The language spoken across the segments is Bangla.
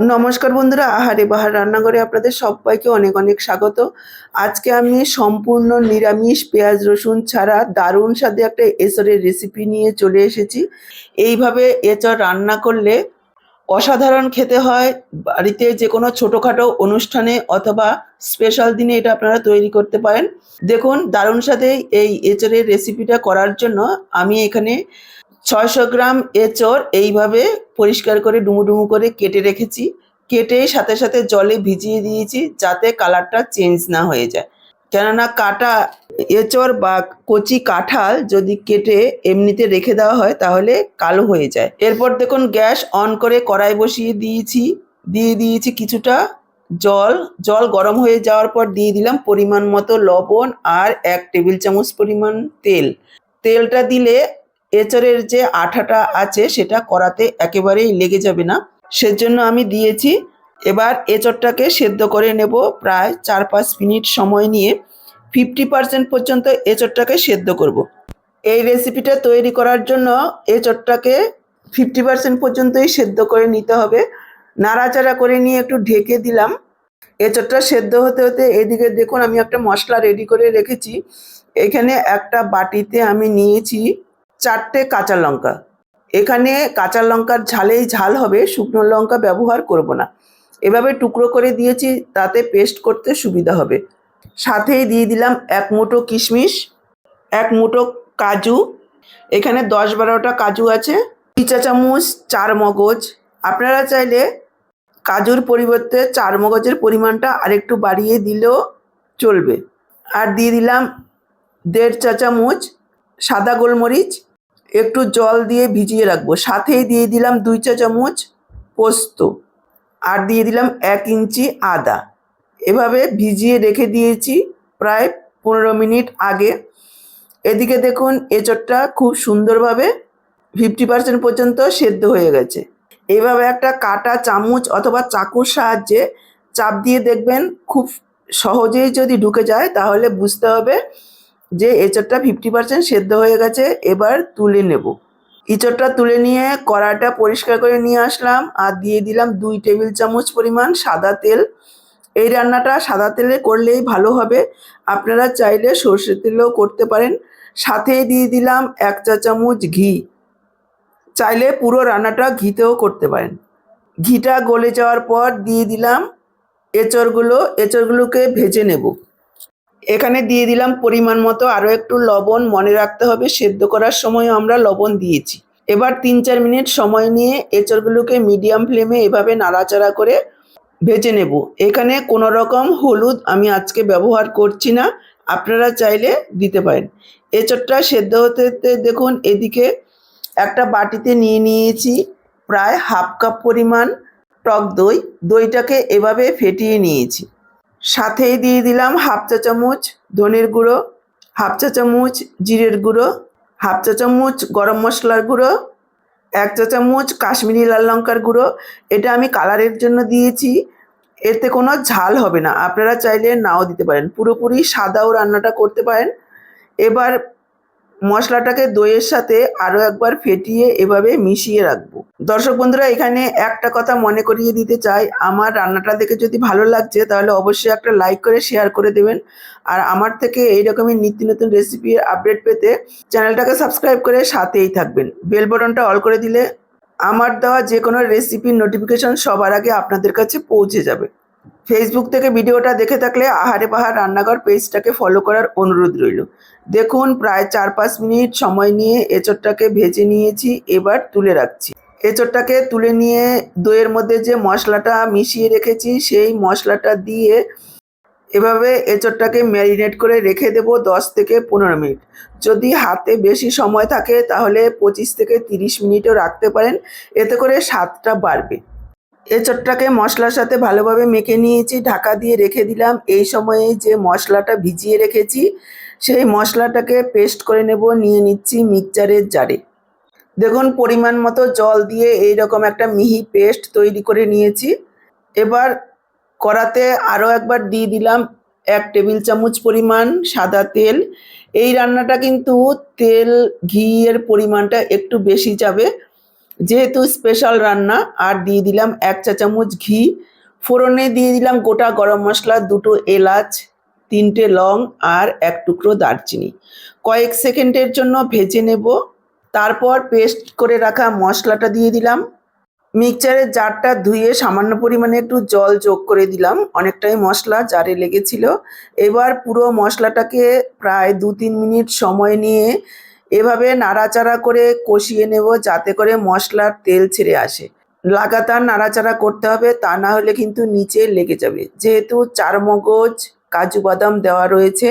নমস্কার বন্ধুরা, আহারে বাহার রান্নাঘরে আপনাদের সবাইকে অনেক অনেক স্বাগত। আজকে আমি সম্পূর্ণ নিরামিষ পেঁয়াজ, রসুন ছাড়া দারুণ স্বাদে একটা এসরের রেসিপি নিয়ে চলে এসেছি। এইভাবে এচর রান্না করলে অসাধারণ খেতে হয়। বাড়িতে যে কোনো ছোটোখাটো অনুষ্ঠানে অথবা স্পেশাল দিনে এটা আপনারা তৈরি করতে পারেন। দেখুন, দারুণ স্বাদে এই এচরের রেসিপিটা করার জন্য আমি এখানে ছয়শো গ্রাম এঁচড় এইভাবে পরিষ্কার করে ডুমু ডুমু করে কেটে রেখেছি। কেটে সাথে সাথে জলে ভিজিয়ে দিয়েছি যাতে কালারটা চেঞ্জ না হয়ে যায়। কেননা কাটা এঁচড় বা কচি কাঁঠাল যদি কেটে এমনিতে রেখে দেওয়া হয় তাহলে কালো হয়ে যায়। এরপর দেখুন গ্যাস অন করে কড়াই বসিয়ে দিয়েছি। দিয়ে দিয়েছি কিছুটা জল। জল গরম হয়ে যাওয়ার পর দিয়ে দিলাম পরিমাণ মতো লবণ আর এক টেবিল চামচ পরিমাণ তেল। তেলটা দিলে এঁচড়ের যে আঠাটা আছে সেটা করাতে একেবারেই লেগে যাবে না। সেজন্য আমি দিয়েছি, এবার এঁচড়টাকে সেদ্ধ করে নেব প্রায় চার পাঁচ মিনিট সময় নিয়ে। ফিফটি পার্সেন্ট পর্যন্ত এঁচড়টাকে সেদ্ধ করব। এই রেসিপিটা তৈরি করার জন্য এঁচড়টাকে ফিফটি পার্সেন্ট পর্যন্তই সেদ্ধ করে নিতে হবে। নাড়াচাড়া করে নিয়ে একটু ঢেকে দিলাম। এঁচড়টা সেদ্ধ হতে হতে এদিকে দেখুন আমি একটা মশলা রেডি করে রেখেছি। এখানে একটা বাটিতে আমি নিয়েছি চারটে কাঁচা লঙ্কা। এখানে কাঁচা লঙ্কার ঝালেই ঝাল হবে, শুকনো লঙ্কা ব্যবহার করব না। এভাবে টুকরো করে দিয়েছি, তাতে পেস্ট করতে সুবিধা হবে। সাথেই দিয়ে দিলাম এক মুঠো কিশমিশ, এক মুঠো কাজু। এখানে দশ বারোটা কাজু আছে চা চামচ চার মগজ। আপনারা চাইলে কাজুর পরিবর্তে চার মগজের পরিমাণটা আরেকটু বাড়িয়ে দিলেও চলবে। আর দিয়ে দিলাম দেড় চা চামচ সাদা গোলমরিচ একটু জল দিয়ে ভিজিয়ে রাখব। সাথেই দিয়ে দিলাম দুই চা চামচ পোস্ত আর দিয়ে দিলাম এক ইঞ্চি আদা। এভাবে ভিজিয়ে রেখে দিয়েছি প্রায় পনেরো মিনিট আগে। এদিকে দেখুন, এঁচড়টা খুব সুন্দরভাবে ফিফটি পার্সেন্ট পর্যন্ত সেদ্ধ হয়ে গেছে। এভাবে একটা কাটা চামচ অথবা চাকুর সাহায্যে চাপ দিয়ে দেখবেন খুব সহজেই যদি ঢুকে যায়, তাহলে বুঝতে হবে যে এঁচড়টা ফিফটি পার্সেন্ট সেদ্ধ হয়ে গেছে, এবার তুলে নেব। ইঁচড়টা তুলে নিয়ে কড়াটা পরিষ্কার করে নিয়ে আসলাম আর দিয়ে দিলাম দুই টেবিল চামচ পরিমাণ সাদা তেল। এই রান্নাটা সাদা তেলে করলেই ভালো হবে। আপনারা চাইলে সর্ষের তেলেও করতে পারেন। সাথে দিয়ে দিলাম এক চা চামচ ঘি। চাইলে পুরো রান্নাটা ঘিতেও করতে পারেন। ঘিটা গলে যাওয়ার পর দিয়ে দিলাম এঁচড়গুলো। এঁচড়গুলোকে ভেজে নেব। এখানে দিয়ে দিলাম পরিমাণ মতো আরও একটু লবণ মনে রাখতে হবে, সেদ্ধ করার সময় আমরা লবণ দিয়েছি। এবার তিন চার মিনিট সময় নিয়ে এঁচড়গুলোকে মিডিয়াম ফ্লেমে এভাবে নাড়াচাড়া করে ভেজে নেব। এখানে কোনো রকম হলুদ আমি আজকে ব্যবহার করছি না, আপনারা চাইলে দিতে পারেন। এঁচড়টা সেদ্ধ হতে হতে দেখুন এদিকে একটা বাটিতে নিয়ে নিয়েছি প্রায় হাফ কাপ পরিমাণ টক দই। দইটাকে এভাবে ফেটিয়ে নিয়েছি। সাথেই দিয়ে দিলাম হাফ চা চামচ ধনের গুঁড়ো, হাফ চা চামচ জিরের গুঁড়ো, হাফ চা চামচ গরম মশলার গুঁড়ো, এক চা চামচ কাশ্মীরি লাল লঙ্কার গুঁড়ো। এটা আমি কালারের জন্য দিয়েছি। এতে কোনো ঝাল হবে না। আপনারা চাইলে নাও দিতে পারেন। পুরোপুরি সাদাও রান্নাটা করতে পারেন। এবার মশলাটাকে দইয়ের সাথে আরও একবার ফেটিয়ে এভাবে মিশিয়ে রাখব। দর্শক বন্ধুরা, এখানে একটা কথা মনে করিয়ে দিতে চাই। আমার রান্নাটা দেখে যদি ভালো লাগছে, তাহলে অবশ্যই একটা লাইক করে শেয়ার করে দেবেন। আর আমার থেকে এই রকমের নিত্য নতুন রেসিপির আপডেট পেতে চ্যানেলটাকে সাবস্ক্রাইব করে সাথেই থাকবেন। বেল বটনটা অল করে দিলে আমার দেওয়া যে কোনো রেসিপির নোটিফিকেশন সবার আগে আপনাদের কাছে পৌঁছে যাবে। ফেসবুক থেকে ভিডিওটা দেখে থাকলে আহারে পাহাড় রান্নাঘর পেজটাকে ফলো করার অনুরোধ রইল। দেখুন, প্রায় চার পাঁচ মিনিট সময় নিয়ে এঁচড়টাকে ভেজে নিয়েছি, এবার তুলে রাখছি। এঁচড়টাকে তুলে নিয়ে দইয়ের মধ্যে যে মশলাটা মিশিয়ে রেখেছি, সেই মশলাটা দিয়ে এভাবে এঁচড়টাকে ম্যারিনেট করে রেখে দেব দশ থেকে পনেরো মিনিট। যদি হাতে বেশি সময় থাকে, তাহলে পঁচিশ থেকে তিরিশ মিনিটও রাখতে পারেন, এতে করে স্বাদটা বাড়বে। এঁচড়টাকে মশলার সাথে ভালোভাবে মেখে নিয়েছি, ঢাকা দিয়ে রেখে দিলাম। এই সময়ে যে মশলাটা ভিজিয়ে রেখেছি, সেই মশলাটাকে পেস্ট করে নেব, নিয়ে নিচ্ছি মিক্সচারের জারে। দেখুন, পরিমাণ মতো জল দিয়ে এই রকম একটা মিহি পেস্ট তৈরি করে নিয়েছি। এবার কড়াতে আরও একবার দিয়ে দিলাম এক টেবিল চামচ পরিমাণ সাদা তেল। এই রান্নাটা কিন্তু তেল ঘিয়ের পরিমাণটা একটু বেশি যাবে। যেহেতু স্পেশাল রান্না, আর দিয়ে দিলাম এক চা চামচ ঘি। ফোড়নে দিয়ে দিলাম গোটা গরম মশলা, দুটো এলাচ, তিনটে লং, আর এক টুকরো দারচিনি। কয়েক সেকেন্ডের জন্য ভেজে নেব। তারপর পেস্ট করে রাখা মশলাটা দিয়ে দিলাম। মিক্সচারের জারটা ধুয়ে সামান্য পরিমাণে একটু জল যোগ করে দিলাম। অনেকটাই মশলা জারে লেগেছিল। এবার পুরো মশলাটাকে প্রায় দু তিন মিনিট সময় নিয়ে এভাবে নাড়াচাড়া করে কষিয়ে নেব যাতে করে মশলার তেল ছেড়ে আসে। লাগাতার নাড়াচাড়া করতে হবে, তা না হলে কিন্তু নিচে লেগে যাবে। যেহেতু চারমগজ কাজু বাদাম দেওয়া রয়েছে,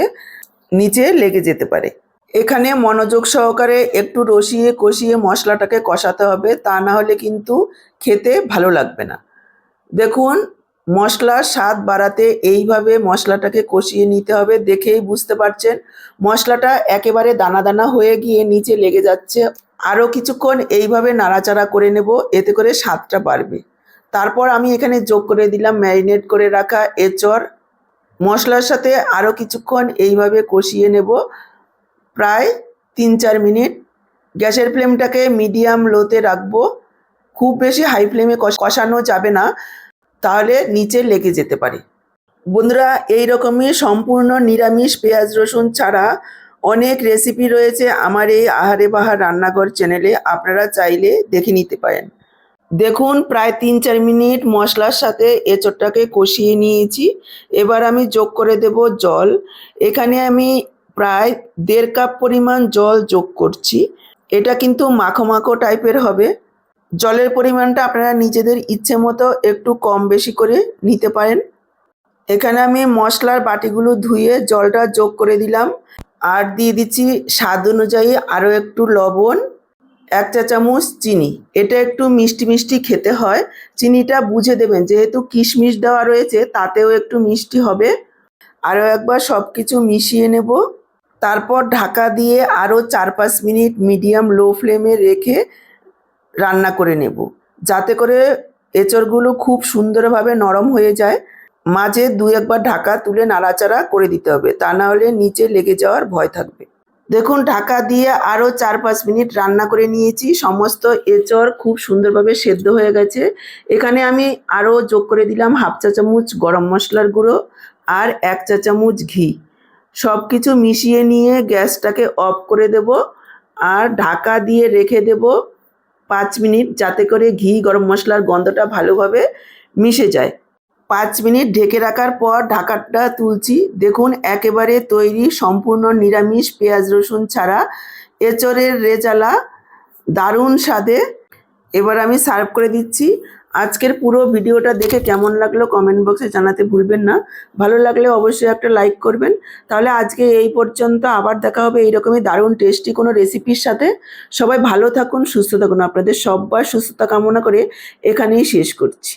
নিচে লেগে যেতে পারে। এখানে মনোযোগ সহকারে একটু রসিয়ে কষিয়ে মশলাটাকে কষাতে হবে, তা না হলে কিন্তু খেতে ভালো লাগবে না। দেখুন মশলার স্বাদ বাড়াতে এইভাবে মশলাটাকে কষিয়ে নিতে হবে, দেখেই বুঝতে পারছেন। মশলাটা একেবারে দানা দানা হয়ে গিয়ে নিচে লেগে যাচ্ছে। আরও কিছুক্ষণ এইভাবে নাড়াচাড়া করে নেব, এতে করে স্বাদটা বাড়বে। তারপর আমি এখানে যোগ করে দিলাম ম্যারিনেট করে রাখা এঁচড়। মশলার সাথে আরও কিছুক্ষণ এইভাবে কষিয়ে নেব, প্রায় তিন চার মিনিট। গ্যাসের ফ্লেমটাকে মিডিয়াম লোতে রাখব। খুব বেশি হাই ফ্লেমে কষানো যাবে না। তাহলে নিচে লেগে যেতে পারে। বন্ধুরা এই রকমই সম্পূর্ণ নিরামিষ পেঁয়াজ রসুন ছাড়া অনেক রেসিপি রয়েছে আমার এই আহারে বাহার রান্নাঘর চ্যানেলে আপনারা চাইলে দেখে নিতে পারেন। দেখুন, প্রায় তিন চার মিনিট মশলার সাথে এঁচড়টাকে কষিয়ে নিয়েছি। এবার আমি যোগ করে দেব জল। এখানে আমি প্রায় দেড় কাপ পরিমাণ জল যোগ করছি। এটা কিন্তু মাখো মাখো টাইপের হবে। জলের পরিমাণটা আপনারা নিজেদের ইচ্ছে মতো একটু কম বেশি করে নিতে পারেন। এখানে আমি মশলার বাটিগুলো ধুয়ে জলটা যোগ করে দিলাম। আর দিয়ে দিচ্ছি স্বাদ অনুযায়ী আরও একটু লবণ, এক চা চামচ চিনি। এটা একটু মিষ্টি মিষ্টি খেতে হয়। চিনিটা বুঝে দেবেন, যেহেতু কিশমিশ দেওয়া রয়েছে, তাতেও একটু মিষ্টি হবে। আরও একবার সব কিছু মিশিয়ে নেব। তারপর ঢাকা দিয়ে আরও চার পাঁচ মিনিট মিডিয়াম লো ফ্লেমে রেখে রান্না করে নেব। যাতে করে এঁচড়গুলো খুব সুন্দরভাবে নরম হয়ে যায়। মাঝে দু একবার ঢাকা তুলে নাড়াচাড়া করে দিতে হবে। তা না হলে নিচে লেগে যাওয়ার ভয় থাকবে। দেখুন, ঢাকা দিয়ে আরও চার পাঁচ মিনিট রান্না করে নিয়েছি। সমস্ত এঁচড় খুব সুন্দরভাবে সেদ্ধ হয়ে গেছে। এখানে আমি আরও যোগ করে দিলাম হাফ চা চামচ গরম মশলার গুঁড়ো আর এক চা চামচ ঘি। সব কিছু মিশিয়ে নিয়ে গ্যাসটাকে অফ করে দেব। আর ঢাকা দিয়ে রেখে দেব পাঁচ মিনিট যাতে করে ঘি, গরম মশলার গন্ধটা ভালোভাবে মিশে যায়। পাঁচ মিনিট ঢেকে রাখার পর ঢাকাটা তুলছি। দেখুন, একেবারে তৈরি, সম্পূর্ণ নিরামিষ পেঁয়াজ, রসুন ছাড়া। এচরের রেজালা দারুণ স্বাদে। এবার আমি সার্ভ করে দিচ্ছি। আজকের পুরো ভিডিওটা দেখে কেমন লাগল কমেন্ট বক্সে জানাতে ভুলবেন না। ভালো লাগলে অবশ্যই একটা লাইক করবেন। তাহলে আজকে এই পর্যন্ত আবার দেখা হবে এইরকমই দারুণ টেস্টি কোনো রেসিপির সাথে। সবাই ভালো থাকুন, সুস্থ থাকুন। আপনাদের সব্বার সুস্থতা কামনা করে এখানেই শেষ করছি।